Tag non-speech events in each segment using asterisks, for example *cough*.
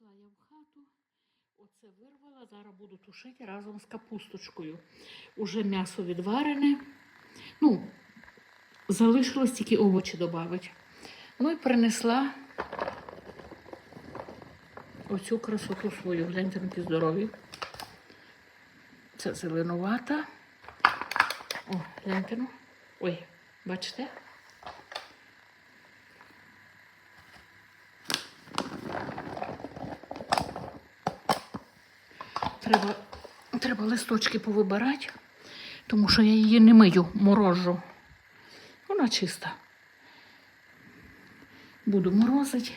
Прийшла я в хату, оце вирвала, зараз буду тушити разом з капусточкою. Уже м'ясо відварене. Ну, залишилось тільки овочі додати. Ну і принесла оцю красоту свою. Гляньте, які здорові. Це зеленувата. О, гляньте ну. Ой, бачите? Треба, треба листочки повибирати, тому що я її не мию, морожу. Вона чиста. Буду морозити.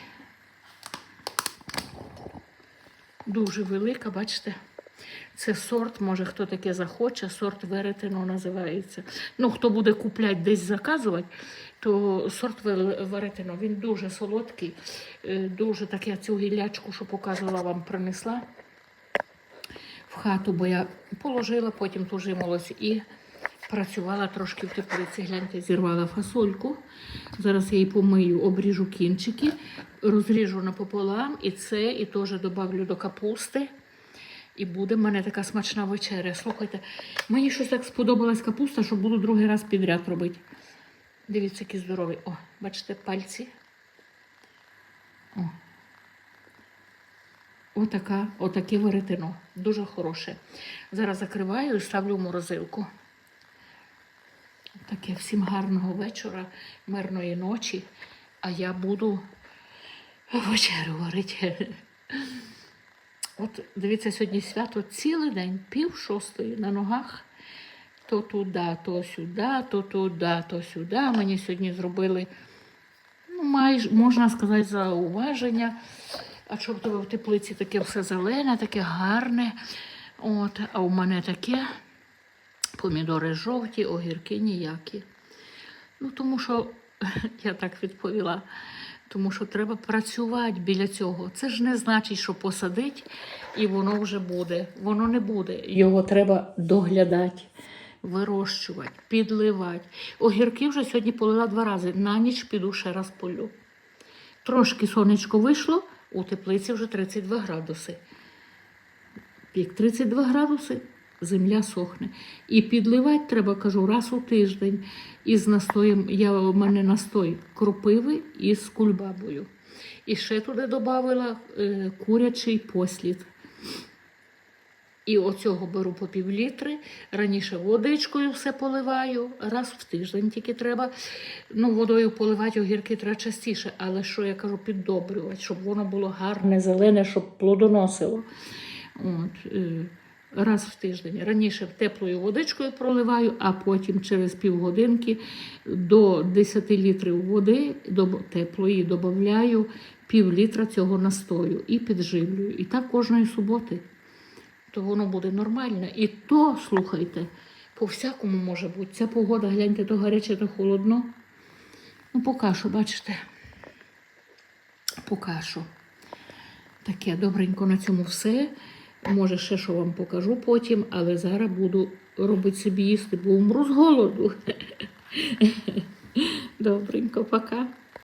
Дуже велика, бачите? Це сорт, може хто таке захоче, сорт веретено називається. Ну, хто буде купляти десь заказувати, то сорт веретено, він дуже солодкий, е, дуже так я цю гілячку, що показувала, вам принесла в хату, бо я положила, потім тужималась і працювала трошки в теплиці. Гляньте, зірвала фасольку. Зараз я її помию, обріжу кінчики, розріжу напополам і це, і теж додавлю до капусти. І буде в мене така смачна вечеря. Слухайте, мені щось так сподобалась капуста, що буду другий раз підряд робити. Дивіться, який здоровий. О, бачите, пальці. О. Отака, отаке веретено. Дуже хороше. Зараз закриваю і ставлю в морозилку. Таке всім гарного вечора, мирної ночі. А я буду вечерю варити. От дивіться, сьогодні свято цілий день, пів шостої на ногах. То туди, то сюди, то туди, то сюди. Мені сьогодні зробили, ну, майже, можна сказати, зауваження. А щоб тебе в теплиці таке все зелене, таке гарне. От, а у мене таке помідори жовті, огірки ніякі. Ну, тому що *laughs* я так відповіла. Тому що треба працювати біля цього. Це ж не значить, що посадить і воно вже буде. Воно не буде. Його треба доглядати, вирощувати, підливати. Огірки вже сьогодні полила два рази. На ніч піду ще раз полю. Трошки сонечко вийшло, у теплиці вже 32 градуси. Як 32 градуси, земля сохне. І підливати треба, кажу, раз у тиждень із настоєм, я, у мене настой кропиви із кульбабою. І ще туди додала е, курячий послід. І оцього беру по пів літри. Раніше водичкою все поливаю, раз в тиждень тільки треба. Ну, водою поливати огірки треба частіше, але що я кажу, піддобрювати, щоб воно було гарне, зелене, щоб плодоносило. От, е, раз в тиждень. Раніше теплою водичкою проливаю, а потім через півгодинки до 10 літрів води до теплої додаю пів літра цього настою і підживлюю. І так кожної суботи. То воно буде нормально. І то, слухайте, по всякому може бути. Ця погода, гляньте, то гаряче, то холодно. Ну, поки що, бачите. Поки що. Таке добренько на цьому все. Може, ще що вам покажу потім, але зараз буду робити собі їсти, бо умру з голоду. *laughs* Добренько, пока.